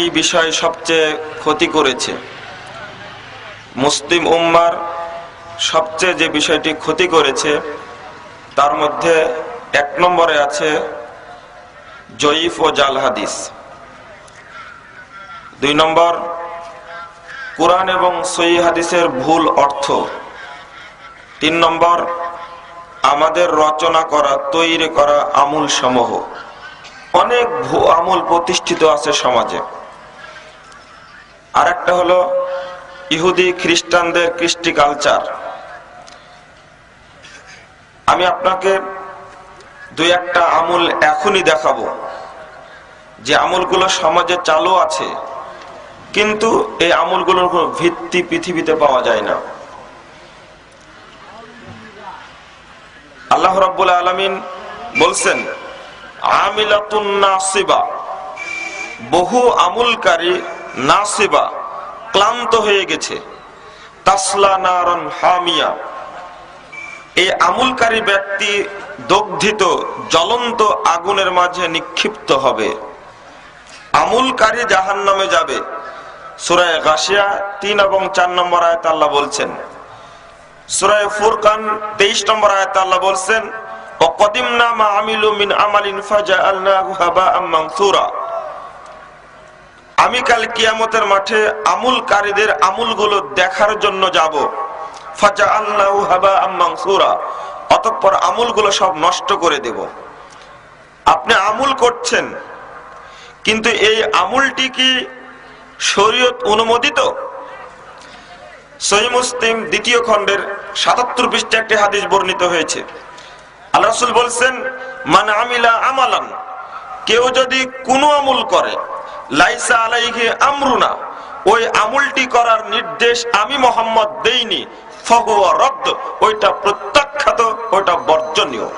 এই বিষয় সবচেয়ে ক্ষতি করেছে। মুসলিম উম্মার সবচেয়ে যে বিষয়টি ক্ষতি করেছে, তার মধ্যে এক নম্বরে আছে জয়ীফ ও জাল হাদিস। দুই নম্বর, কোরআন এবং সই হাদিসের ভুল অর্থ। তিন নম্বর, আমাদের রচনা করা, তৈরি করা আমূল সমূহ অনেক আমূল প্রতিষ্ঠিত আছে সমাজে। আর একটা হলো ইহুদি খ্রিস্টানদের কৃষ্টি কালচার। আমি আপনাকে দুই একটা আমূল এখনই দেখাবো। যে আমূলগুলো সমাজে চালু আছে, কিন্তু এই আমূলগুলোর কোনো ভিত্তি পৃথিবীতে পাওয়া যায় না। আল্লাহ রাব্বুল আলামিন বলছেন, আমিলাতুন নাসিবা বহু আমুলকারী নাসিবা, ক্লান্ত হয়ে গেছে। তাসলা নারন হামিয়া। এই আমুলকারী ব্যক্তি দগ্ধিত, জ্বলন্ত আগুনের মাঝে নিক্ষিপ্ত হবে। আমুলকারী জাহান নামে যাবে। সুরায় গাছিয়া তিন এবং চার নম্বর আয়ত আল্লাহ বলছেন, সুরায় ফুরকান তেইশ নম্বর আয়ত আল্লাহ বলছেন ও কদিমনা মা আমিলু মিন আমালিন ফাজাআলনাহু হাবাআম মানসুরা আমি কাল কিয়ামতের মাঠে আমুলকারীদের আমুলগুলো দেখার জন্য যাব। ফাজাআলনাহু হাবাআম মানসুরা। অতঃপর আমুলগুলো সব নষ্ট করে দেব। আপনি আমুল করছেন, কিন্তু এই আমুলটি কি শরীয়ত অনুমোদিত? সহি মুসলিম দ্বিতীয় খণ্ডের সাতাত্তর পৃষ্ঠে একটি হাদিস বর্ণিত হয়েছে। আল্লাহ রাসূল বলছেন, মান আমিলা আমালান। কেউ যদি কোনো আমুল করে লাইসা আলাইহি আমরুনা, ওই করার নির্দেশ আমি মোহাম্মদ দেইনি রদ্দ ওইটা প্রত্যাখ্যাত, ওইটা বর্জনীয়।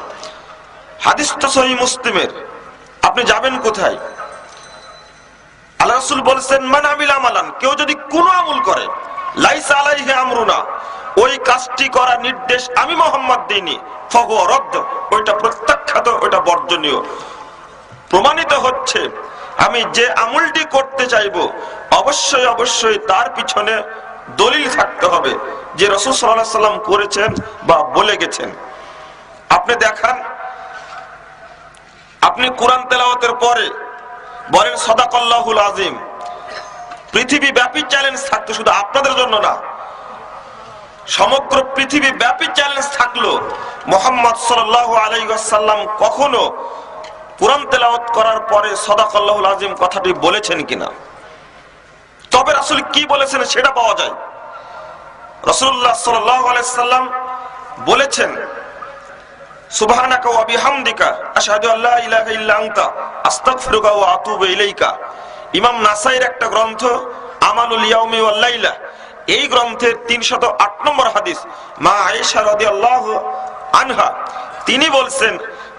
হাদিস সহি মুসলিমের, আপনি যাবেন কোথায়? আল্লাহ রাসূল বলছেন, মান আমিলা আমালান কেউ যদি কোনো আমুল করে, লাইসা আলাইহি আমরুনা, ওই কাজটি করার নির্দেশ আমি মোহাম্মদ দিইনি, ফহুয়া রদ্দ ওইটা প্রত্যাখ্যাত, ওইটা বর্জনীয়। প্রমাণিত হচ্ছে আমি যে আমুলটি করতে চাইব, অবশ্যই অবশ্যই তার পিছনে দলিল থাকতে হবে। যে রসুল সাল্লাহ সাল্লাম করেছেন বা বলে গেছেন। আপনি দেখান, আপনি কোরআন তেলাওয়াতের পরে বলেন, সদাকল্লাহুল আজিম পৃথিবী ব্যাপী চ্যালেঞ্জ থাকতো শুধু আপনাদের জন্য না। সমগ্র পৃথিবী ব্যাপী চ্যালেঞ্জ থাকল। মোহাম্মদ সাল আলাইসাল্লাম কখনো কোরআন তেলাওয়াত করার পরে সদাকল্লাহুল আজিম কথাটি বলেছেন কিনা? তবে রাসুল কি বলেছেন সেটা পাওয়া যায়। রসুল্লাহ সাল্লাম বলেছেন ওয়া ইমাম নাসাইর একটা গ্রন্থ, আমালুল এই গ্রন্থের 308 নম্বর হাদিস, মা আয়েশা আনহা, তিনি বলছেন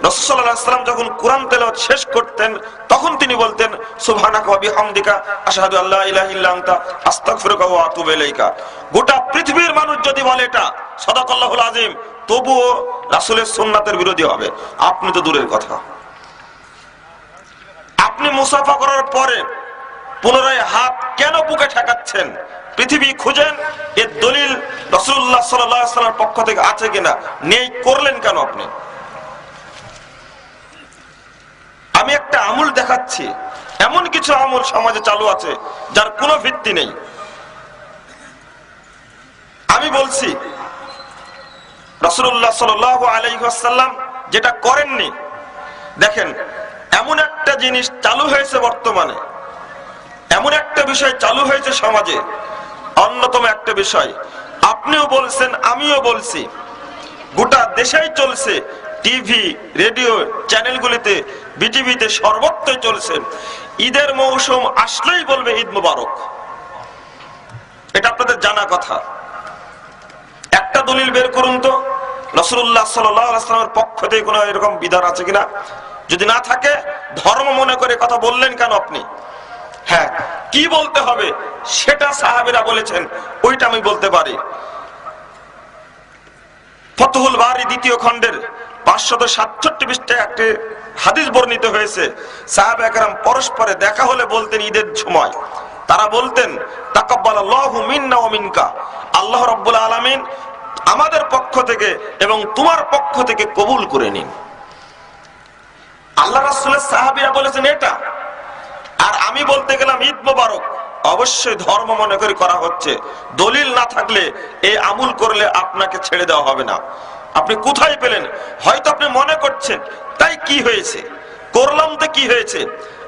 রাসূল সাল্লাল্লাহু যখন কোরআন তেলাওয়াত শেষ করতেন, তখন তিনি বলতেন, সুবহানাকা আশহাদু আল্লা ইলাহা ইল্লা গোটা পৃথিবীর মানুষ যদি বলে এটা, সাদাকাল্লাহুল আযীম, তবুও রাসূলের সুন্নাতের বিরোধী হবে। আপনি তো দূরের কথা। আপনি মুসাফা করার পরে পুনরায় হাত কেন বুকে ঠেকাচ্ছেন? পৃথিবী খুঁজেন, এর দলিল রসুল্লাহ সাল্লামের পক্ষ থেকে আছে কিনা? নেই, করলেন কেন আপনি আমি একটা আমুল দেখাচ্ছি। এমন কিছু আমুল সমাজে চালু আছে, যার কোনো ভিত্তি নেই। আমি বলছি রসুল্লাহ সাল আলাইসাল্লাম যেটা করেননি, দেখেন, এমন একটা জিনিস চালু হয়েছে বর্তমানে। এমন একটা বিষয় চালু হয়েছে সমাজে, অন্যতম একটা বিষয়। আপনিও বলছেন, আমিও বলছি, গোটা দেশেই চলছে টিভি, রেডিও চ্যানেলগুলিতে বিটিভিতে সর্বত্রই চলছে। ঈদের মৌসুম আসলেই বলবে ঈদ মুবারক। এটা আপনাদের জানা কথা। একটা দলিল বের করুন তো। রসুল্লাহ সাল্লামের পক্ষ থেকে কোনো এরকম বিধান আছে কিনা? যদি না থাকে, ধর্ম মনে করে কথা বললেন কেন আপনি? হ্যাঁ কি বলতে হবে সেটা সাহাবিরা বলেছেন, ওইটা আমি বলতে পারি। ফতহুল বাড়ি দ্বিতীয় খণ্ডের পাঁচশত সাতষট্টি একটি হাদিস বর্ণিত হয়েছে। একরাম পরস্পরে দেখা হলে বলতেন, ঈদের সময়। তারা বলতেন আল্লাহ রাব্বুল আলামিন আমাদের পক্ষ থেকে এবং তোমার পক্ষ থেকে কবুল করে নিন। আল্লাহ রাসূলের সাহাবীরা বলেছেন, এটা। আর আমি বলতে গেলাম, ঈদ মোবারক। অবশ্যই ধর্ম মনে করে করা হচ্ছে। দলিল না থাকলে এই আমুল করলে আপনাকে ছেড়ে দেওয়া হবে না। আপনি কোথায় পেলেন? হয়তো আপনি মনে করছেন, তাই কি হয়েছে? করলাম তো কি হয়েছে?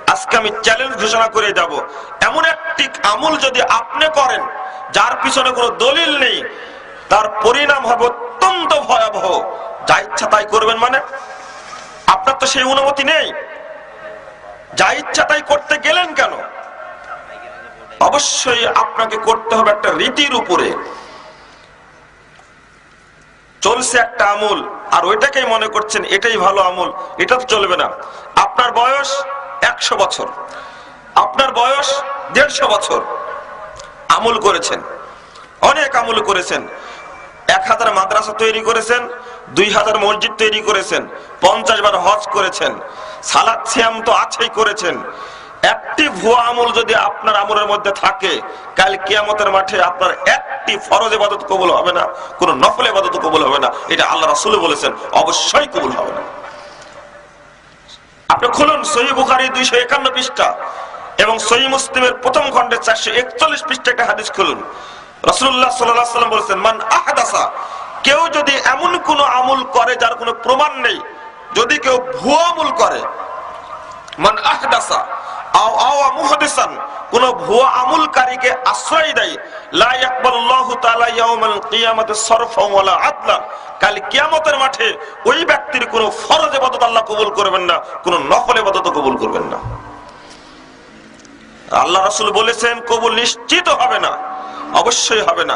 আজকে আমি চ্যালেঞ্জ ঘোষণা করে যাব। এমন একটি আমুল যদি আপনি করেন, যার পিছনে কোনো দলিল নেই, তার পরিণাম হবে অত্যন্ত ভয়াবহ। যা ইচ্ছা তাই করবেন মানে? আপনার তো সেই অনুমতি নেই। যা ইচ্ছা তাই করতে গেলেন কেন? অবশ্যই আপনাকে করতে হবে একটা রীতির উপরে। চলছে একটা আমুল, আর ওইটাকেই মনে করছেন এটাই ভালো আমল, এটা তো চলবে না। আপনার বয়স একশো বছর। আপনার বয়স দেড়শো বছর। আমল করেছেন। অনেক আমুল করেছেন। এক হাজার মাদ্রাসা তৈরি করেছেন, দুই হাজার মসজিদ তৈরি করেছেন, পঞ্চাশ বার হজ করেছেন, সালাদ সিয়াম তো আছেই করেছেন। একটি ভুয়া আমল যদি আপনার আমলের মধ্যে থাকে, কাল কিয়ামতের মাঠে আপনার একটি ফরজ এবাদত কবুল হবে না, কোন নফল এবাদত কবুল হবে না। এটা আল্লাহ রাসূল বলেছেন, অবশ্যই কবুল হবে না। আপনি খুলুন সহি বুখারি দুইশো একান্ন পৃষ্ঠা এবং সহি মুসলিমের প্রথম খণ্ডে চারশো একচল্লিশ পৃষ্ঠা একটা হাদিস খুলুন। রসুল্লাহ সাল্লাহ সাল্লাম বলেছেন, মান আহাদাসা কেউ যদি এমন কোন আমুল করে যার কোনো প্রমাণ নেই, যদি কেউ ভুয়া আমুল করে, মান আহদাসা আও আও কোন আশ্রয় দেয় মাঠে ওই ব্যক্তির কোন ফরজ ইবাদত আল্লাহ কবুল করবেন না, কোন নফল ইবাদত কবুল করবেন না। আল্লাহ রাসূল বলেছেন, কবুল নিশ্চিত হবে না, অবশ্যই হবে না।